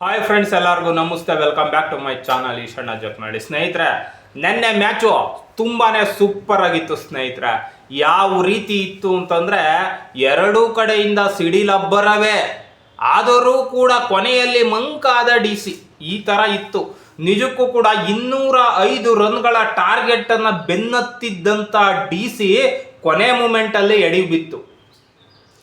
Hi friends ಎಲ್ಲರಿಗೂ ನಮಸ್ತೆ. Welcome back to my channel Eshanna ಮಾಡಿ ಸ್ನೇಹಿತರೆ, ನೆನ್ನೆ ಮ್ಯಾಚು ತುಂಬಾನೇ ಸೂಪರ್ ಆಗಿತ್ತು ಸ್ನೇಹಿತರೆ. ಯಾವ ರೀತಿ ಇತ್ತು ಅಂತಂದ್ರೆ, ಎರಡೂ ಕಡೆಯಿಂದ ಸಿಡಿಲಬ್ಬರವೇ ಆದರೂ ಕೂಡ ಕೊನೆಯಲ್ಲಿ ಮಂಕಾದ ಡಿ ಸಿ ಈ ತರ ಇತ್ತು. ನಿಜಕ್ಕೂ ಕೂಡ ಇನ್ನೂರ ಐದು ರನ್ಗಳ ಟಾರ್ಗೆಟ್ ಅನ್ನ ಬೆನ್ನತ್ತಿದ್ದಂತ ಡಿ ಸಿ ಕೊನೆ ಮೂಮೆಂಟ್ ಅಲ್ಲಿ ಎಡಿ ಬಿತ್ತು.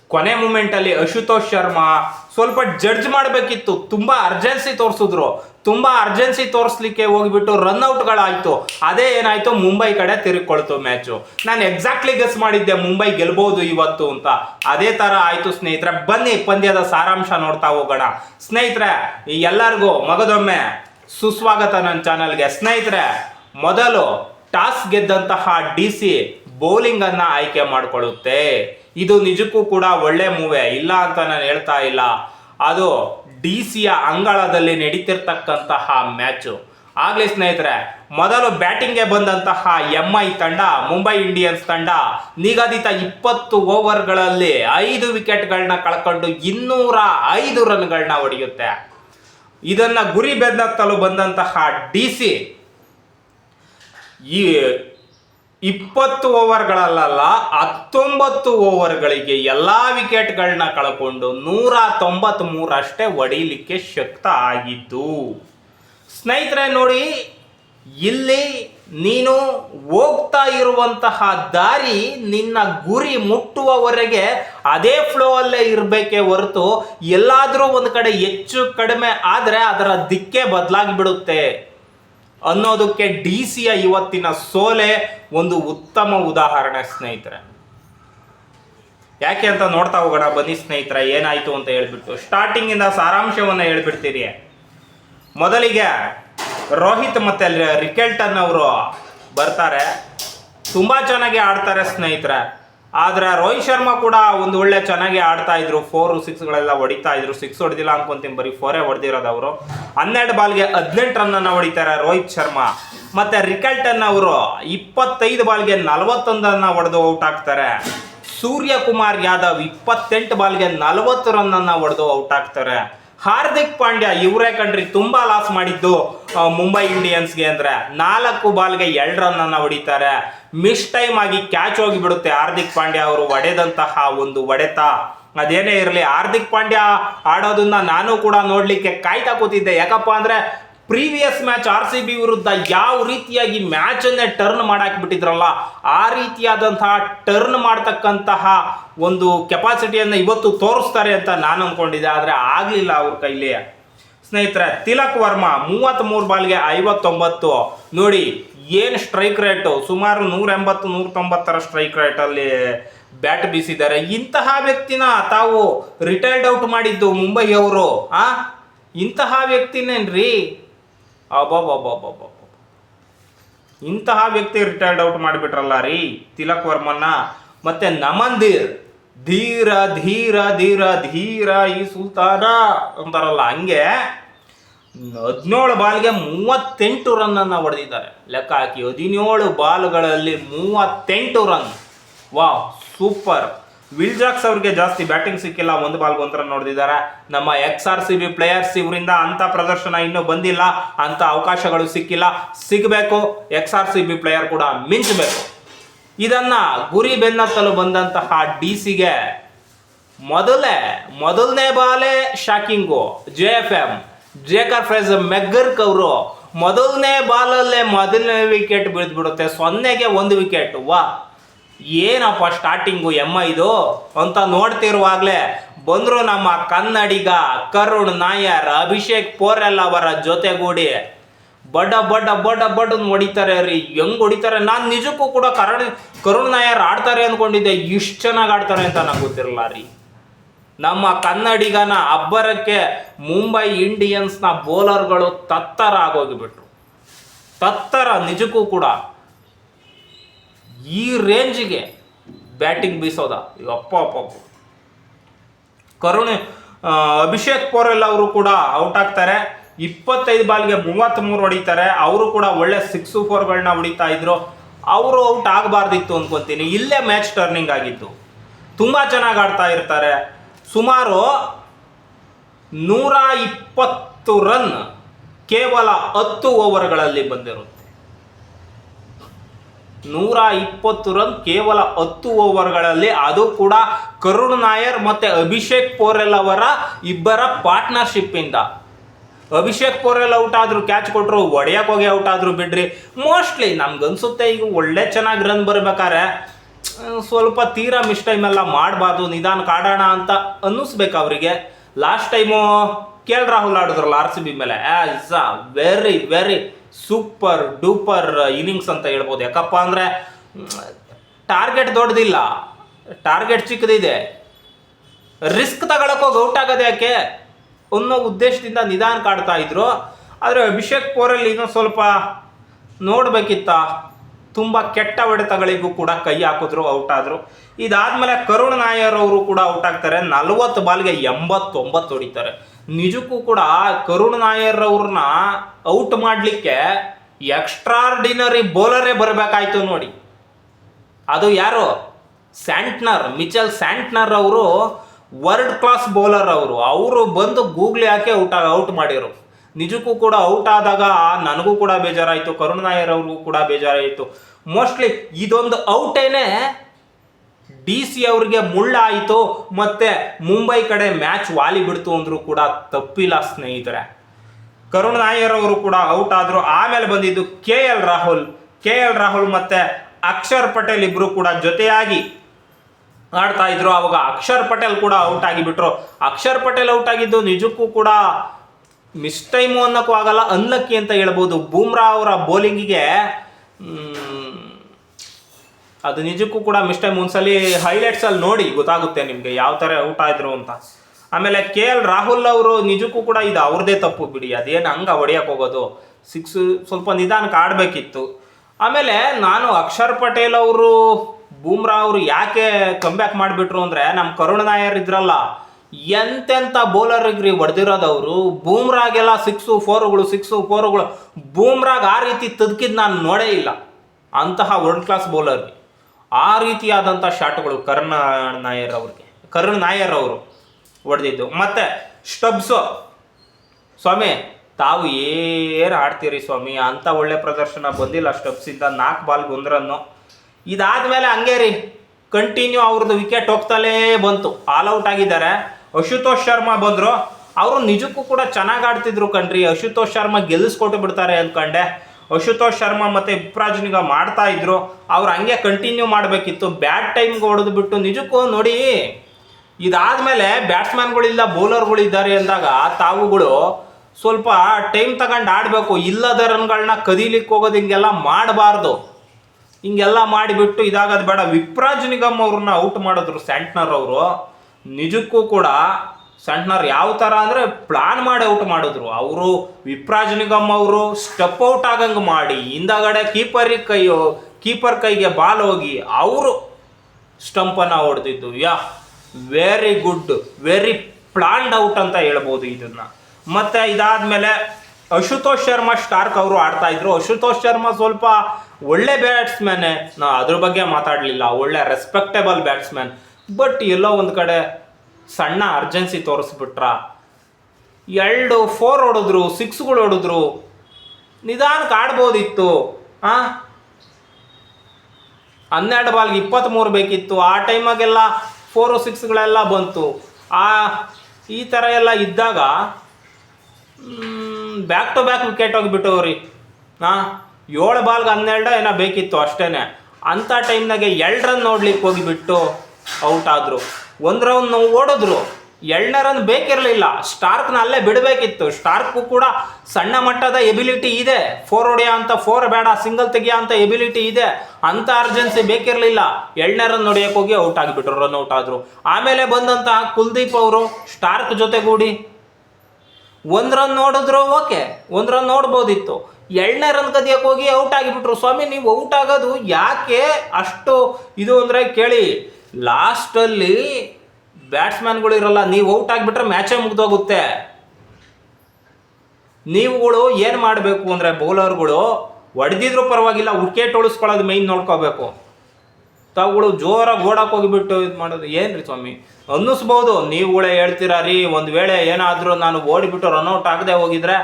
ಕೊನೆ ಮೂಮೆಂಟ್ ಅಲ್ಲಿ ಅಶುತೋಷ್ ಶರ್ಮಾ ಸ್ವಲ್ಪ ಜಡ್ಜ್ ಮಾಡಬೇಕಿತ್ತು. ತುಂಬಾ ಅರ್ಜೆನ್ಸಿ ತೋರಿಸಿದ್ರು. ತುಂಬಾ ಅರ್ಜೆನ್ಸಿ ತೋರಿಸ್ಲಿಕ್ಕೆ ಹೋಗಿಬಿಟ್ಟು ರನ್ ಔಟ್ಗಳಾಯ್ತು ಅದೇ ಏನಾಯಿತು? ಮುಂಬೈ ಕಡೆ ತಿರುಗಿಕೊಳ್ತು ಮ್ಯಾಚು ನಾನು ಎಕ್ಸಾಕ್ಟ್ಲಿ ಗೆಸ್ ಮಾಡಿದ್ದೆ ಮುಂಬೈ ಗೆಲ್ಬಹುದು ಇವತ್ತು ಅಂತ. ಅದೇ ತರ ಆಯ್ತು ಸ್ನೇಹಿತರೆ. ಬನ್ನಿ ಪಂದ್ಯದ ಸಾರಾಂಶ ನೋಡ್ತಾ ಹೋಗೋಣ. ಸ್ನೇಹಿತರೆ, ಈ ಎಲ್ಲರಿಗೂ ಮಗದೊಮ್ಮೆ ಸುಸ್ವಾಗತ ನನ್ನ ಚಾನಲ್ಗೆ ಸ್ನೇಹಿತರೆ, ಮೊದಲು ಟಾಸ್ ಗೆದ್ದಂತಹ ಡಿ ಸಿ ಬೌಲಿಂಗನ್ನು ಆಯ್ಕೆ ಮಾಡಿಕೊಳ್ಳುತ್ತೆ. ಇದು ನಿಜಕ್ಕೂ ಕೂಡ ಒಳ್ಳೆ ಮೂವೆ. ಇಲ್ಲ ಅಂತ ನಾನು ಹೇಳ್ತಾ ಇಲ್ಲ. ಅದು ಡಿ ಸಿಯ ಅಂಗಳದಲ್ಲಿ ನಡೀತಿರ್ತಕ್ಕಂತಹ ಮ್ಯಾಚು. ಆಗ್ಲಿ ಸ್ನೇಹಿತರೆ, ಮೊದಲು ಬ್ಯಾಟಿಂಗ್ಗೆ ಬಂದಂತಹ ಎಂ ಐ ತಂಡ, ಮುಂಬೈ ಇಂಡಿಯನ್ಸ್ ತಂಡ, ನಿಗದಿತ ಇಪ್ಪತ್ತು ಓವರ್ಗಳಲ್ಲಿ ಐದು ವಿಕೆಟ್ಗಳನ್ನ ಕಳ್ಕೊಂಡು ಇನ್ನೂರ ಐದು ರನ್ಗಳನ್ನ ಹೊಡೆಯುತ್ತೆ. ಇದನ್ನ ಗುರಿ ಬೆನ್ನತ್ತಲು ಬಂದಂತಹ ಡಿ ಸಿ ಈ ಇಪ್ಪತ್ತು ಓವರ್ಗಳಲ್ಲ ಹತ್ತೊಂಬತ್ತು ಓವರ್ಗಳಿಗೆ ಎಲ್ಲ ವಿಕೆಟ್ಗಳನ್ನ ಕಳ್ಕೊಂಡು ನೂರ ತೊಂಬತ್ ಮೂರಷ್ಟೇ ಹೊಡಿಲಿಕ್ಕೆ ಶಕ್ತ ಆಗಿದ್ದು. ಸ್ನೇಹಿತರೆ, ನೋಡಿ, ಇಲ್ಲಿ ನೀನು ಹೋಗ್ತಾ ಇರುವಂತಹ ದಾರಿ ನಿನ್ನ ಗುರಿ ಮುಟ್ಟುವವರೆಗೆ ಅದೇ ಫ್ಲೋ ಅಲ್ಲೇ ಇರಬೇಕೇ ಹೊರತು ಎಲ್ಲಾದರೂ ಒಂದು ಕಡೆ ಹೆಚ್ಚು ಕಡಿಮೆ ಆದರೆ ಅದರ ದಿಕ್ಕೇ ಬದಲಾಗಿ ಬಿಡುತ್ತೆ ಅನ್ನೋದಕ್ಕೆ ಡಿ ಸಿಯ ಇವತ್ತಿನ ಸೋಲೆ ಒಂದು ಉತ್ತಮ ಉದಾಹರಣೆ, ಸ್ನೇಹಿತರೆ. ಯಾಕೆ ಅಂತ ನೋಡ್ತಾ ಹೋಗೋಣ, ಬನ್ನಿ ಸ್ನೇಹಿತರೆ, ಏನಾಯ್ತು ಅಂತ ಹೇಳ್ಬಿಟ್ಟು. ಸ್ಟಾರ್ಟಿಂಗ್ ಇಂದ ಸಾರಾಂಶವನ್ನ ಹೇಳ್ಬಿಡ್ತೀನಿ ಮೊದಲಿಗೆ ರೋಹಿತ್ ಮತ್ತೆ ರಿಕೆಲ್ಟನ್ ಅವರು ಬರ್ತಾರೆ. ತುಂಬಾ ಚೆನ್ನಾಗಿ ಆಡ್ತಾರೆ ಸ್ನೇಹಿತರೆ. ಆದ್ರೆ ರೋಹಿತ್ ಶರ್ಮಾ ಕೂಡ ಒಂದು ಒಳ್ಳೆ ಚೆನ್ನಾಗಿ ಆಡ್ತಾ ಇದ್ರು. ಫೋರ್ ಸಿಕ್ಸ್ಗಳೆಲ್ಲ ಹೊಡಿತಾ ಇದ್ರು. ಸಿಕ್ಸ್ ಹೊಡೆದಿಲ್ಲ ಅನ್ಕೊಂತೀನಿ ಬರೀ ಫೋರೇ ಹೊಡೆದಿರೋದು ಅವರು. ಹನ್ನೆರಡು ಬಾಲ್ಗೆ ಹದಿನೆಂಟು ರನ್ ಹೊಡಿತಾರೆ ರೋಹಿತ್ ಶರ್ಮಾ. ಮತ್ತೆ ರಿಕಲ್ಟನ್ ಅವರು ಇಪ್ಪತ್ತೈದು ಬಾಲ್ಗೆ ನಲವತ್ತೊಂದನ್ನ ಹೊಡೆದು ಔಟ್ ಆಗ್ತಾರೆ ಸೂರ್ಯಕುಮಾರ್ ಯಾದವ್ ಇಪ್ಪತ್ತೆಂಟು ಬಾಲ್ಗೆ ನಲವತ್ತು ರನ್ ಅನ್ನ ಹೊಡೆದು ಔಟ್ ಆಗ್ತಾರೆ ಹಾರ್ದಿಕ್ ಪಾಂಡ್ಯ ಇವರೇ ಕಂಡ್ರಿ ತುಂಬಾ ಲಾಸ್ ಮಾಡಿದ್ದು ಮುಂಬೈ ಇಂಡಿಯನ್ಸ್ಗೆ ಅಂದ್ರೆ. ನಾಲ್ಕು ಬಾಲ್ಗೆ ಎರಡು ರನ್ ಅನ್ನ ಹೊಡಿತಾರೆ. ಮಿಸ್ ಟೈಮ್ ಆಗಿ ಕ್ಯಾಚ್ ಹೋಗಿಬಿಡುತ್ತೆ ಹಾರ್ದಿಕ್ ಪಾಂಡ್ಯ ಅವರು ಒಡೆದಂತಹ ಒಂದು ಒಡೆತ ಅದೇನೇ ಇರಲಿ, ಹಾರ್ದಿಕ್ ಪಾಂಡ್ಯ ಆಡೋದನ್ನ ನಾನು ಕೂಡ ನೋಡ್ಲಿಕ್ಕೆ ಕಾಯ್ತಾ ಕೂತಿದ್ದೆ. ಯಾಕಪ್ಪ ಅಂದ್ರೆ previous match R C B ವಿರುದ್ಧ ಯಾವ ರೀತಿಯಾಗಿ ಮ್ಯಾಚ್ ಅನ್ನೇ ಟರ್ನ್ ಮಾಡಾಕ್ಬಿಟ್ಟಿದ್ರಲ್ಲ, ಆ ರೀತಿಯಾದಂತಹ ಟರ್ನ್ ಮಾಡ್ತಕ್ಕಂತಹ ಒಂದು ಕೆಪಾಸಿಟಿಯನ್ನು ಇವತ್ತು ತೋರಿಸ್ತಾರೆ ಅಂತ ನಾನು ಅನ್ಕೊಂಡಿದ್ದೆ, ಆದರೆ ಆಗಲಿಲ್ಲ ಅವ್ರ ಕೈಲಿ. ಸ್ನೇಹಿತರೆ, ತಿಲಕ್ ವರ್ಮಾ ಮೂವತ್ತ್ ಮೂರು ಬಾಲ್ಗೆ ಐವತ್ತೊಂಬತ್ತು. ನೋಡಿ, ಏನು ಸ್ಟ್ರೈಕ್ ರೇಟು ಸುಮಾರು ನೂರ ಎಂಬತ್ತು ನೂರ ತೊಂಬತ್ತರ ಸ್ಟ್ರೈಕ್ ರೇಟಲ್ಲಿ ಬ್ಯಾಟ್ ಬೀಸಿದ್ದಾರೆ. ಇಂತಹ ವ್ಯಕ್ತಿನ ತಾವು ರಿಟೈರ್ಡ್ ಔಟ್ ಮಾಡಿದ್ದು ಮುಂಬೈ ಅವರು ಆ? ಇಂತಹ ವ್ಯಕ್ತಿನೇನ್ರಿ? ಅಬ್ಬಬ್ಬಬ್ಬಬ್ಬಬ್ಬ ಇಂತಹ ವ್ಯಕ್ತಿ ರಿಟೈರ್ಡ್ ಔಟ್ ಮಾಡಿಬಿಟ್ರಲ್ಲ ರೀ, ತಿಲಕ್ ವರ್ಮನ್ನ. ಮತ್ತೆ ನಮಂದಿರ್, ಧೀರ ಧೀರ ಧೀರ ಧೀರ ಈ ಸುಲ್ತಾನ ಅಂತಾರಲ್ಲ, ಹಂಗೆ ಹದಿನೇಳು ಬಾಲ್ಗೆ ಮೂವತ್ತೆಂಟು ರನ್ನನ್ನು ಹೊಡೆದಿದ್ದಾರೆ. ಲೆಕ್ಕ ಹಾಕಿ, ಹದಿನೇಳು ಬಾಲ್ಗಳಲ್ಲಿ ಮೂವತ್ತೆಂಟು ರನ್. ವಾ ಸೂಪರ್. ವಿಲ್ ಜಾಕ್ಸ್ ಅವ್ರಿಗೆ ಜಾಸ್ತಿ ಬ್ಯಾಟಿಂಗ್ ಸಿಕ್ಕಿಲ್ಲ, ಒಂದು ಬಾಲ್ಗೆ ಒಂಥರ ರನ್ ನೋಡಿದ್ದಾರೆ ನಮ್ಮ ex R C B players ಇವರಿಂದ ಅಂತ ಪ್ರದರ್ಶನ ಇನ್ನೂ ಬಂದಿಲ್ಲ ಅಂತ ಅವಕಾಶಗಳು ಸಿಕ್ಕಿಲ್ಲ. ಸಿಗಬೇಕು, ex R C B player ಕೂಡ ಮಿಂಚಬೇಕು. ಇದನ್ನ ಗುರಿ ಬೆನ್ನತ್ತಲು ಬಂದಂತಹ ಡಿ ಸಿಗೆ ಮೊದಲೇ, ಮೊದಲನೇ ಬಾಲೇ shocking, J F M. Jake Fraser, McGurk ಅವರು ಮೊದಲನೇ ಬಾಲಲ್ಲೇ ಮೊದಲನೇ ವಿಕೆಟ್ ಬಿಡುತ್ತೆ ಸೊನ್ನೆಗೆ ಒಂದು ವಿಕೆಟ್. ವಾ. ಏನಪ್ಪ ಸ್ಟಾರ್ಟಿಂಗು ಎಮ್ಮ ಇದು? ಅಂತ ನೋಡ್ತಿರುವಾಗಲೇ ಬಂದರು ನಮ್ಮ ಕನ್ನಡಿಗ, ಕರುಣ್ ನಾಯರ್, ಅಭಿಷೇಕ್ ಪೋರೆಲ್ ಅವರ ಜೊತೆಗೂಡಿ. ಬಡ ಬಡ ಬಡ ಬಡ ಹೊಡಿತಾರೆ ರೀ. ಹೆಂಗ್ ಹೊಡಿತಾರೆ? ನಾನು ನಿಜಕ್ಕೂ ಕೂಡ ಕರುಣ್ ಕರುಣ್ ನಾಯರ್ ಆಡ್ತಾರೆ ಅಂದ್ಕೊಂಡಿದ್ದೆ ಇಷ್ಟು ಚೆನ್ನಾಗಿ ಆಡ್ತಾರೆ ಅಂತ ನಂಗೆ ಗೊತ್ತಿರಲ್ಲ ರೀ. ನಮ್ಮ ಕನ್ನಡಿಗನ ಅಬ್ಬರಕ್ಕೆ ಮುಂಬೈ ಇಂಡಿಯನ್ಸ್ನ ಬೌಲರ್ಗಳು ತತ್ತರ ಆಗೋಗಿಬಿಟ್ರು ತತ್ತರ ನಿಜಕ್ಕೂ ಕೂಡ. ಈ ರೇಂಜಿಗೆ ಬ್ಯಾಟಿಂಗ್ ಬೀಸೋದ. ಅಪ್ಪ ಅಪ್ಪ. ಕರುಣ್ ಅಭಿಷೇಕ್ ಪೋರೆಲ್ ಅವರು ಕೂಡ ಔಟ್ ಆಗ್ತಾರೆ. ಇಪ್ಪತ್ತೈದು ಬಾಲ್ಗೆ ಮೂವತ್ತ್ಮೂರು ಹೊಡಿತಾರೆ. ಅವರು ಕೂಡ ಒಳ್ಳೆ ಸಿಕ್ಸು ಫೋರ್ಗಳನ್ನ ಹೊಡಿತಾ ಇದ್ರು. ಅವರು ಔಟ್ ಆಗಬಾರ್ದಿತ್ತು ಅನ್ಕೊಂತೀನಿ. ಇಲ್ಲೇ ಮ್ಯಾಚ್ ಟರ್ನಿಂಗ್ ಆಗಿತ್ತು. ತುಂಬ ಚೆನ್ನಾಗಿ ಆಡ್ತಾ ಇರ್ತಾರೆ. ಸುಮಾರು ನೂರ ಇಪ್ಪತ್ತು ರನ್ ಕೇವಲ ಹತ್ತು ಓವರ್ಗಳಲ್ಲಿ ಬಂದಿರುತ್ತೆ. ನೂರ ಇಪ್ಪತ್ತು ರನ್ ಕೇವಲ ಹತ್ತು ಓವರ್ಗಳಲ್ಲಿ. ಅದು ಕೂಡ ಕರುಣ್ ನಾಯರ್ ಮತ್ತೆ ಅಭಿಷೇಕ್ ಪೋರೆಲ್ ಅವರ ಇಬ್ಬರ ಪಾರ್ಟ್ನರ್ಶಿಪ್ಪಿಂದ ಅಭಿಷೇಕ್ ಪೋರೆಲ್ ಔಟ್ ಆದರೂ ಕ್ಯಾಚ್ ಕೊಟ್ಟರು ಒಡೆಯಕ್ಕೆ ಹೋಗಿ ಔಟ್ ಆದರೂ ಬಿಡ್ರಿ. ಮೋಸ್ಟ್ಲಿ ನಮ್ಗನ್ಸುತ್ತೆ ಈಗ ಒಳ್ಳೆ ಚೆನ್ನಾಗಿ ರನ್ ಬರ್ಬೇಕಾರೆ ಸ್ವಲ್ಪ ತೀರಾ ಮಿಸ್ ಟೈಮ್ ಎಲ್ಲ ಮಾಡಬಾರ್ದು ನಿಧಾನ ಕಾಡೋಣ ಅಂತ ಅನ್ನಿಸ್ಬೇಕು ಅವರಿಗೆ. ಲಾಸ್ಟ್ ಟೈಮು ಕೆ ರಾಹುಲ್ ಆಡಿದ್ರಲ್ಲ ಆರ್ ಸಿ ಬಿ ಮೇಲೆ. As a very very super duper innings ಅಂತ ಹೇಳ್ಬೋದು. ಯಾಕಪ್ಪ ಅಂದರೆ ಟಾರ್ಗೆಟ್ ದೊಡ್ಡದಿಲ್ಲ. ಟಾರ್ಗೆಟ್ ಚಿಕ್ಕದಿದೆ. ರಿಸ್ಕ್ ತಗೊಳಕ್ಕೆ ಹೋಗಿ ಔಟ್ ಆಗೋದು ಯಾಕೆ? ಅನ್ನೋ ಉದ್ದೇಶದಿಂದ ನಿಧಾನ ಕಾಡ್ತಾ ಇದ್ರು. ಆದರೆ ಅಭಿಷೇಕ್ ಪೋರಲ್ಲಿ ಇನ್ನೂ ಸ್ವಲ್ಪ ನೋಡ್ಬೇಕಿತ್ತ. ತುಂಬ ಕೆಟ್ಟ ಹೊಡೆತಗಳಿಗೂ ಕೂಡ ಕೈ ಹಾಕಿದ್ರು ಔಟ್ ಆದರು. ಇದಾದಮೇಲೆ ಕರುಣ್ ನಾಯರ್ ಅವರು ಕೂಡ ಔಟ್ ಆಗ್ತಾರೆ. ನಲವತ್ತು ಬಾಲ್ಗೆ ಎಂಬತ್ತೊಂಬತ್ತು ಹೊಡಿತಾರೆ. ನಿಜಕ್ಕೂ ಕೂಡ ಕರುಣ್ ನಾಯರ್ ಅವ್ರನ್ನ ಔಟ್ ಮಾಡಲಿಕ್ಕೆ ಎಕ್ಸ್ಟ್ರಾರ್ಡಿನರಿ ಬೌಲರೇ ಬರಬೇಕಾಯ್ತು ನೋಡಿ. ಅದು ಯಾರು? ಸ್ಯಾಂಟ್ನರ್, ಮಿಚಲ್ ಸ್ಯಾಂಟ್ನರ್ ಅವರು ವರ್ಲ್ಡ್ ಕ್ಲಾಸ್ ಬೌಲರ್ ಅವರು. ಅವರು ಬಂದು ಗೂಗ್ಲಿ ಹಾಕಿ ಔಟ್ ಔಟ್ ಮಾಡಿರು. ನಿಜಕ್ಕೂ ಕೂಡ ಔಟ್ ಆದಾಗ ನನಗೂ ಕೂಡ ಬೇಜಾರಾಯಿತು, ಕರುಣ್ ನಾಯರ್ ಅವ್ರಿಗೂ ಕೂಡ ಬೇಜಾರಾಯಿತು. ಮೋಸ್ಟ್ಲಿ ಇದೊಂದು ಔಟೇನೆ ಡಿ ಸಿ ಅವ್ರಿಗೆ ಮುಳ್ಳಾಯಿತು, ಮತ್ತೆ ಮುಂಬೈ ಕಡೆ ಮ್ಯಾಚ್ ವಾಲಿ ಬಿಡ್ತು ಅಂದ್ರೂ ಕೂಡ ತಪ್ಪಿಲ್ಲ ಸ್ನೇಹಿತರೆ. ಕರುಣ್ ನಾಯರ್ ಅವರು ಕೂಡ ಔಟ್ ಆದ್ರು, ಆಮೇಲೆ ಬಂದಿದ್ದು K L Rahul. K L Rahul ಮತ್ತೆ ಅಕ್ಷರ್ ಪಟೇಲ್ ಇಬ್ರು ಕೂಡ ಜೊತೆಯಾಗಿ ಆಡ್ತಾ ಇದ್ರು. ಅವಾಗ ಅಕ್ಷರ್ ಪಟೇಲ್ ಕೂಡ ಔಟ್ ಆಗಿಬಿಟ್ರು. ಅಕ್ಷರ್ ಪಟೇಲ್ ಔಟ್ ಆಗಿದ್ದು ನಿಜಕ್ಕೂ ಕೂಡ ಮಿಸ್ ಟೈಮು ಅನ್ನೋಕ್ಕೂ ಆಗಲ್ಲ ಅನ್ಲಕ್ಕಿ ಅಂತ ಹೇಳ್ಬೋದು. ಬೂಮ್ರಾ ಅವರ ಬೌಲಿಂಗಿಗೆ ಅದು ನಿಜಕ್ಕೂ ಕೂಡ ಮಿಸ್ ಟೈಮ್ ಒಂದ್ಸಲಿ ಹೈಲೈಟ್ಸ್ ಅಲ್ಲಿ ನೋಡಿ ಗೊತ್ತಾಗುತ್ತೆ ನಿಮಗೆ ಯಾವ ಥರ ಔಟ್ ಆದ್ರು ಅಂತ. ಆಮೇಲೆ ಕೆ ಎಲ್ ರಾಹುಲ್ ಅವರು ನಿಜಕ್ಕೂ ಕೂಡ ಇದು ಅವ್ರದೇ ತಪ್ಪು ಬಿಡಿ, ಅದೇನು ಹಂಗ ಹೊಡೆಯಕ್ಕೆ ಹೋಗೋದು. ಸಿಕ್ಸ್ ಸ್ವಲ್ಪ ನಿಧಾನಕ್ಕೆ ಆಡಬೇಕಿತ್ತು. ಆಮೇಲೆ ನಾನು ಅಕ್ಷರ್ ಪಟೇಲ್ ಅವರು, ಬೂಮ್ರಾ ಅವರು ಯಾಕೆ ಕಂಬ್ಯಾಕ್ ಮಾಡಿಬಿಟ್ರು ಅಂದರೆ ನಮ್ಮ ಕರುಣ ನಾಯರ್ ಇದ್ರಲ್ಲ ಎಂತೆಂಥ ಹೊಡೆದಿರೋದು ಅವರು. ಬೂಮ್ರಾಗೆಲ್ಲ ಸಿಕ್ಸು ಫೋರುಗಳು ಸಿಕ್ಸು ಫೋರುಗಳು ಬೂಮ್ರಾಗ್ ಆ ರೀತಿ ತದ್ಕಿದ್ ನಾನು ನೋಡೇ ಇಲ್ಲ. ಅಂತಹ ವರ್ಲ್ಡ್ ಕ್ಲಾಸ್ ಬೌಲರ್ ಆ ರೀತಿಯಾದಂಥ ಶಾಟ್ಗಳು ಕರ್ಣ ನಾಯರ್ ಅವ್ರಿಗೆ. ಕರ್ಣ ನಾಯರ್ ಅವರು ಹೊಡೆದಿದ್ದು. ಮತ್ತೆ ಸ್ಟಬ್ಸು ಸ್ವಾಮಿ, ತಾವು ಏನು ಆಡ್ತೀರಿ ಸ್ವಾಮಿ, ಅಂತ ಒಳ್ಳೆ ಪ್ರದರ್ಶನ ಬಂದಿಲ್ಲ ಸ್ಟಬ್ಸಿಂದ ನಾಲ್ಕು ಬಾಲ್ಗೆ ಒಂದರನ್ನು ಇದಾದಮೇಲೆ ಹಂಗೆ ರೀ ಕಂಟಿನ್ಯೂ ಅವ್ರದ್ದು ವಿಕೆಟ್ ಹೋಗ್ತಲೇ ಬಂತು. ಆಲ್ ಔಟ್ ಆಗಿದ್ದಾರೆ. ಅಶುತೋಷ್ ಶರ್ಮಾ ಬಂದರು. ಅವರು ನಿಜಕ್ಕೂ ಕೂಡ ಚೆನ್ನಾಗಿ ಆಡ್ತಿದ್ರು ಕಣ್ರಿ. ಅಶುತೋಷ್ ಶರ್ಮಾ ಗೆಲ್ಲಿಸ್ಕೊಟ್ಟು ಬಿಡ್ತಾರೆ ಅಂದ್ಕೊಂಡೆ ಅಶುತೋಷ್ ಶರ್ಮಾ ಮತ್ತೆ ವಿಪ್ರಾಜ್ನಿಗ ಮಾಡ್ತಾ ಇದ್ರು. ಅವ್ರು ಹಂಗೆ ಕಂಟಿನ್ಯೂ ಮಾಡಬೇಕಿತ್ತು. ಬ್ಯಾಟ್ ಟೈಮ್ಗೆ ಹೊಡೆದು ಬಿಟ್ಟು ನಿಜಕ್ಕೂ ನೋಡಿ, ಇದಾದ್ಮೇಲೆ ಬ್ಯಾಟ್ಸ್ಮನ್ಗಳಿಲ್ಲ ಬೌಲರ್ಗಳಿದ್ದಾರೆ ಅಂದಾಗ ತಾವುಗಳು ಸ್ವಲ್ಪ ಟೈಮ್ ತಗೊಂಡು ಆಡಬೇಕು. ಇಲ್ಲದ ರನ್ಗಳನ್ನ ಕದೀಲಿಕ್ಕೆ ಹೋಗೋದು ಹಿಂಗೆಲ್ಲ ಮಾಡಬಾರ್ದು. ಹಿಂಗೆಲ್ಲ ಮಾಡಿಬಿಟ್ಟು ಇದಾಗೋದು ಬೇಡ. ವಿಪ್ರಾಜ್ ನಿಗಮ್ ಅವ್ರನ್ನ ಔಟ್ ಮಾಡಿದ್ರು ಸ್ಯಾಂಟ್ನರ್ ಅವರು. ನಿಜಕ್ಕೂ ಕೂಡ ಸ್ಯಾಂಟ್ನರ್ ಯಾವ ಥರ ಅಂದರೆ ಪ್ಲಾನ್ ಮಾಡಿ ಔಟ್ ಮಾಡಿದ್ರು. ಅವರು ವಿಪ್ರಾಜ್ ನಿಗಮ್ ಅವರು ಸ್ಟೆಪ್ ಔಟ್ ಆಗಂಗೆ ಮಾಡಿ, ಹಿಂದಗಡೆ ಕೀಪರಿಗೆ ಕೈ ಕೀಪರ್ ಕೈಗೆ ಬಾಲ್ ಹೋಗಿ ಅವರು ಸ್ಟಂಪನ್ನು ಹೊಡೆದಿದ್ದು. Yeah very good very planned out ಅಂತ ಹೇಳ್ಬೋದು ಇದನ್ನ. ಮತ್ತೆ ಇದಾದ್ಮೇಲೆ ಅಶುತೋಷ್ ಶರ್ಮಾ ಸ್ಟಾರ್ಕ್ ಅವರು ಆಡ್ತಾ ಇದ್ರು. ಅಶುತೋಷ್ ಶರ್ಮಾ ಸ್ವಲ್ಪ ಒಳ್ಳೆ ಬ್ಯಾಟ್ಸ್ಮನ್ ನಾ ಅದ್ರ ಬಗ್ಗೆ ಮಾತಾಡಲಿಲ್ಲ. ಒಳ್ಳೆ ರೆಸ್ಪೆಕ್ಟೇಬಲ್ ಬ್ಯಾಟ್ಸ್ಮನ್ ಬಟ್ ಎಲ್ಲೋ ಒಂದು ಕಡೆ ಸಣ್ಣ ಅರ್ಜೆನ್ಸಿ ತೋರಿಸ್ಬಿಟ್ರ? ಎರಡು ಫೋರ್ ಹೊಡೆದ್ರು ಸಿಕ್ಸ್ಗಳು ಹೊಡೆದ್ರು ನಿಧಾನಕ್ಕೆ ಆಡ್ಬೋದಿತ್ತು ಆ? ಹನ್ನೆರಡು ಬಾಲ್ಗೆ ಇಪ್ಪತ್ತ್ಮೂರು ಬೇಕಿತ್ತು, ಆ ಟೈಮಾಗೆಲ್ಲ ಫೋರು ಸಿಕ್ಸ್ಗಳೆಲ್ಲ ಬಂತು. ಆ, ಈ ಥರ ಎಲ್ಲ ಇದ್ದಾಗ ಬ್ಯಾಕ್ ಟು ಬ್ಯಾಕ್ ವಿಕೆಟ್ ಹೋಗಿಬಿಟ್ಟವ್ರಿ. ಹಾಂ ಏಳು ಬಾಲ್ಗೆ ಹನ್ನೆರಡು ಏನೋ ಬೇಕಿತ್ತು ಅಷ್ಟೇ ಅಂಥ ಟೈಮ್ನಾಗೆ ಎರಡು ರನ್ ನೋಡ್ಲಿಕ್ಕೆ ಹೋಗಿಬಿಟ್ಟು ಔಟ್ ಆದರು. ಒಂದು ರನ್ ಓಡಿದ್ರು. ಎರಡನೇ ರನ್ ಬೇಕಿರಲಿಲ್ಲ. ಸ್ಟಾರ್ಕ್ನ ಅಲ್ಲೇ ಬಿಡಬೇಕಿತ್ತು. ಸ್ಟಾರ್ಕ್ ಕೂಡ ಸಣ್ಣ ಮಟ್ಟದ ಎಬಿಲಿಟಿ ಇದೆ. ಫೋರ್ ಹೊಡೆಯೋ ಅಂತ ಫೋರ್ ಬೇಡ ಸಿಂಗಲ್ ತೆಗಿಯೋ ಅಂತ ಎಬಿಲಿಟಿ ಇದೆ. ಅಂತ ಅರ್ಜೆನ್ಸಿ ಬೇಕಿರಲಿಲ್ಲ. ಎರಡನೇ ರನ್ ಹೋಗಿ ಔಟ್ ಆಗಿಬಿಟ್ರು ರನ್ ಔಟ್ ಆದರು. ಆಮೇಲೆ ಬಂದಂತಹ ಕುಲ್ದೀಪ್ ಅವರು ಸ್ಟಾರ್ಕ್ ಜೊತೆಗೂಡಿ. ಒಂದು ರನ್ ನೋಡಿದ್ರು ಓಕೆ ಒಂದು ರನ್ ನೋಡ್ಬೋದಿತ್ತು. ಎರಡನೇ ರನ್ ಕದಿಯಕ್ಕೆ ಹೋಗಿ ಔಟ್ ಆಗಿಬಿಟ್ರು. ಸ್ವಾಮಿ, ನೀವು ಔಟ್ ಆಗೋದು ಯಾಕೆ ಅಷ್ಟು ಇದು ಅಂದರೆ ಕೇಳಿ. ಲಾಸ್ಟಲ್ಲಿ ಬ್ಯಾಟ್ಸ್ಮನ್ಗಳು ಇರಲ್ಲ, ನೀವು ಔಟ್ ಆಗಿಬಿಟ್ರೆ ಮ್ಯಾಚೇ ಮುಗ್ದೋಗುತ್ತೆ. ನೀವುಗಳು ಏನು ಮಾಡಬೇಕು ಅಂದರೆ ಬೌಲರ್ಗಳು ಹೊಡೆದಿದ್ರು ಪರವಾಗಿಲ್ಲ ವಿಕೆಟ್ ಉಳಿಸ್ಕೊಳ್ಳೋದು ಮೈನ್ ನೋಡ್ಕೋಬೇಕು. ತಾವುಗಳು ಜೋರಾಗಿ ಓಡಕ್ಕೆ ಹೋಗಿಬಿಟ್ಟು ಇದು ಮಾಡೋದು ಏನು ರೀ ಸ್ವಾಮಿ? ಅನ್ನಿಸ್ಬೋದು. ನೀವುಗಳೇ ಹೇಳ್ತೀರಾ, ರೀ, ಒಂದು ವೇಳೆ ಏನಾದರೂ ನಾನು ಓಡಿಬಿಟ್ಟು ರನ್ಔಟ್ ಆಗದೆ ಹೋಗಿದ್ರೆ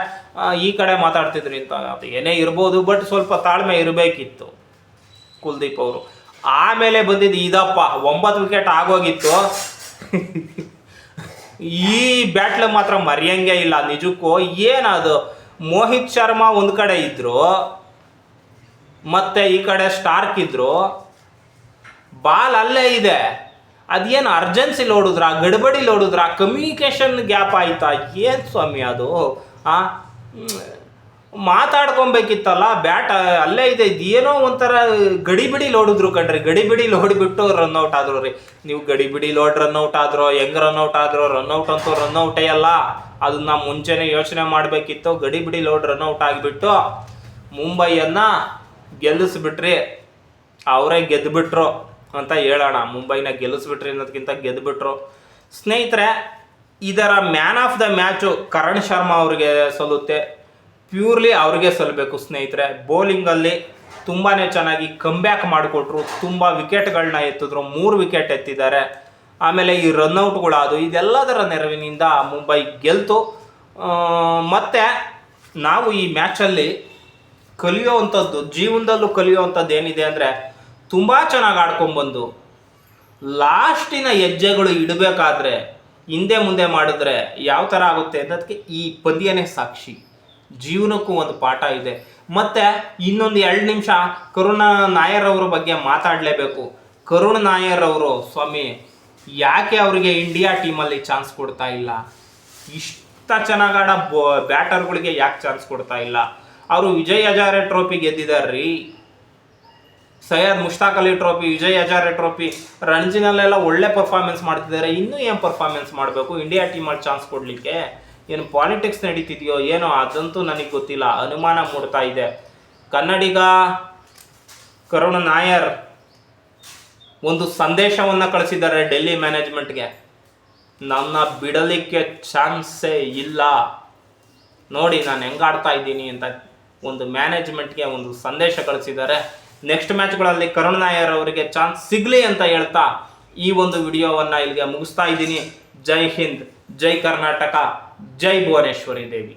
ಈ ಕಡೆ ಮಾತಾಡ್ತಿದ್ರಿ ಅಂತ. ಅದು ಏನೇ ಇರ್ಬೋದು ಬಟ್ ಸ್ವಲ್ಪ ತಾಳ್ಮೆ ಇರಬೇಕಿತ್ತು. ಕುಲ್ದೀಪ್ ಅವರು. ಆಮೇಲೆ ಬಂದಿದ್ದು ಇದಪ್ಪ. ಒಂಬತ್ತು ವಿಕೆಟ್ ಆಗೋಗಿತ್ತು. ಈ ಬ್ಯಾಟ್ಲ್ ಮಾತ್ರ ಮರೆಯಂಗೆ ಇಲ್ಲ, ನಿಜಕ್ಕೂ. ಏನದು? ಮೋಹಿತ್ ಶರ್ಮಾ ಒಂದು ಕಡೆ ಇದ್ರು, ಮತ್ತೆ ಈ ಕಡೆ ಸ್ಟಾರ್ಕ್ ಇದ್ರು. ಬಾಲ್ ಅಲ್ಲೇ ಇದೆ. ಅದೇನು ಅರ್ಜೆನ್ಸಿ ಓಡಿದ್ರ ಗಡ್ಬಡಿಲಿ ಓಡಿದ್ರ ಕಮ್ಯುನಿಕೇಶನ್ ಗ್ಯಾಪ್ ಆಯ್ತಾ? ಏನು ಸ್ವಾಮಿ ಅದು? ಆ. ಮಾತಾಡ್ಕೊಬೇಕಿತ್ತಲ್ಲ, ಬ್ಯಾಟ್ ಅಲ್ಲೇ ಇದೆ ಏನೋ ಒಂಥರ ಗಡಿಬಿಡಿ ಲೋಡಿದ್ರು ಕಣ್ರಿ ಗಡಿಬಿಡಿಲಿ ಓಡಿಬಿಟ್ಟು ರನ್ಔಟ್ ಆದ್ರು ರೀ. ನೀವು ಗಡಿಬಿಡಿ ಲೋಡ್ ರನ್ ರನ್ಔಟ್ ಆದ್ರೋ, ಹೆಂಗ್ ರನ್ಔಟ್ ಆದ್ರೋ ರನ್ಔಟ್ ಅಂತೂ ರನ್ಔಟೇ ಅಲ್ಲ. ಅದನ್ನ ಮುಂಚೆನೆ ಯೋಚನೆ ಮಾಡಬೇಕಿತ್ತು ಲೋಡ್ ರನ್ ರನ್ಔಟ್ ಆಗಿಬಿಟ್ಟು ಮುಂಬೈಯನ್ನ ಗೆಲ್ಲಿಸ್ಬಿಟ್ರಿ. ಅವರೇ ಗೆದ್ದುಬಿಟ್ರು ಅಂತ ಹೇಳೋಣ. ಮುಂಬೈನ ಗೆಲ್ಲಿಸ್ಬಿಟ್ರಿ ಅನ್ನೋದಕ್ಕಿಂತ ಗೆದ್ದುಬಿಟ್ರು ಸ್ನೇಹಿತರೆ, ಇದರ man of the match Karan Sharma ಅವರಿಗೆ ಸಲ್ಲುತ್ತೆ. ಪ್ಯೂರ್ಲಿ ಅವ್ರಿಗೆ ಸಲ್ಲಬೇಕು ಸ್ನೇಹಿತರೆ. ಬೌಲಿಂಗಲ್ಲಿ ತುಂಬಾ ಚೆನ್ನಾಗಿ ಕಂಬ್ಯಾಕ್ ಮಾಡಿಕೊಟ್ರು. ತುಂಬ ವಿಕೆಟ್ಗಳನ್ನ ಎತ್ತಿದ್ರು. ಮೂರು ವಿಕೆಟ್ ಎತ್ತಿದ್ದಾರೆ. ಆಮೇಲೆ ಈ ರನ್ಔಟ್ಗಳಾದು ಇದೆಲ್ಲದರ ನೆರವಿನಿಂದ ಮುಂಬೈ ಗೆಲ್ತು. ಮತ್ತು ನಾವು ಈ ಮ್ಯಾಚಲ್ಲಿ ಕಲಿಯೋವಂಥದ್ದು, ಜೀವನದಲ್ಲೂ ಕಲಿಯೋವಂಥದ್ದು ಏನಿದೆ ಅಂದರೆ ತುಂಬ ಚೆನ್ನಾಗಿ ಆಡ್ಕೊಂಬಂದು ಲಾಸ್ಟಿನ ಹೆಜ್ಜೆಗಳು ಇಡಬೇಕಾದ್ರೆ, ಹಿಂದೆ ಮುಂದೆ ಮಾಡಿದ್ರೆ ಯಾವ ಥರ ಆಗುತ್ತೆ ಅನ್ನೋದಕ್ಕೆ ಈ ಪಂದ್ಯನೇ ಸಾಕ್ಷಿ. ಜೀವನಕ್ಕೂ ಒಂದು ಪಾಠ ಇದೆ. ಮತ್ತೆ ಇನ್ನೊಂದು ಎರಡು ನಿಮಿಷ ಕರುಣ ನಾಯರ್ ಅವರ ಬಗ್ಗೆ ಮಾತಾಡಲೇಬೇಕು. ಕರುಣ್ ನಾಯರ್ ಅವರು, ಸ್ವಾಮಿ, ಯಾಕೆ ಅವರಿಗೆ ಇಂಡಿಯಾ ಟೀಮಲ್ಲಿ ಚಾನ್ಸ್ ಕೊಡ್ತಾ ಇಲ್ಲ? ಇಷ್ಟ ಚೆನ್ನಾಗಾಡ ಬ್ಯಾಟರ್ಗಳಿಗೆ ಯಾಕೆ ಚಾನ್ಸ್ ಕೊಡ್ತಾ ಇಲ್ಲ? ಅವರು ವಿಜಯ್ ಹಜಾರೆ ಟ್ರೋಫಿ ಗೆದ್ದಿದ್ದಾರ್ರಿ ಸೈಯದ್ ಮುಷ್ತಾಕ್ ಅಲಿ ಟ್ರೋಫಿ ವಿಜಯ್ ಹಜಾರೆ ಟ್ರೋಫಿ ರಣಜಿನಲ್ಲೆಲ್ಲ ಒಳ್ಳೆ ಪರ್ಫಾರ್ಮೆನ್ಸ್ ಮಾಡ್ತಿದ್ದಾರೆ. ಇನ್ನೂ ಏನು ಪರ್ಫಾರ್ಮೆನ್ಸ್ ಮಾಡಬೇಕು? ಇಂಡಿಯಾ ಟೀಮಲ್ಲಿ ಚಾನ್ಸ್ ಕೊಡಲಿಕ್ಕೆ? ಏನು ಪಾಲಿಟಿಕ್ಸ್ ನಡೀತಿದೆಯೋ ಏನೋ ಅದಂತೂ ನನಗೆ ಗೊತ್ತಿಲ್ಲ. ಅನುಮಾನ ಮೂಡ್ತಾ ಇದೆ. ಕನ್ನಡಿಗ ಕರುಣ ನಾಯರ್ ಒಂದು ಸಂದೇಶವನ್ನು ಕಳಿಸಿದ್ದಾರೆ ಡೆಲ್ಲಿ ಮ್ಯಾನೇಜ್ಮೆಂಟ್ಗೆ. ನನ್ನ ಬಿಡಲಿಕ್ಕೆ ಚಾನ್ಸೇ ಇಲ್ಲ. ನೋಡಿ ನಾನು ಹೆಂಗಾಡ್ತಾ ಇದ್ದೀನಿ ಅಂತ ಒಂದು ಮ್ಯಾನೇಜ್ಮೆಂಟ್ಗೆ ಒಂದು ಸಂದೇಶ ಕಳಿಸಿದ್ದಾರೆ. ನೆಕ್ಸ್ಟ್ ಮ್ಯಾಚ್ಗಳಲ್ಲಿ ಕರುಣ್ ನಾಯರ್ ಅವರಿಗೆ ಚಾನ್ಸ್ ಸಿಗಲಿ ಅಂತ ಹೇಳ್ತಾ ಈ ಒಂದು ವಿಡಿಯೋವನ್ನು ಇಲ್ಲಿಗೆ ಮುಗಿಸ್ತಾ ಇದ್ದೀನಿ. ಜೈ ಹಿಂದ್, ಜೈ ಕರ್ನಾಟಕ. જય ભુવનેશ્વરી દેવી.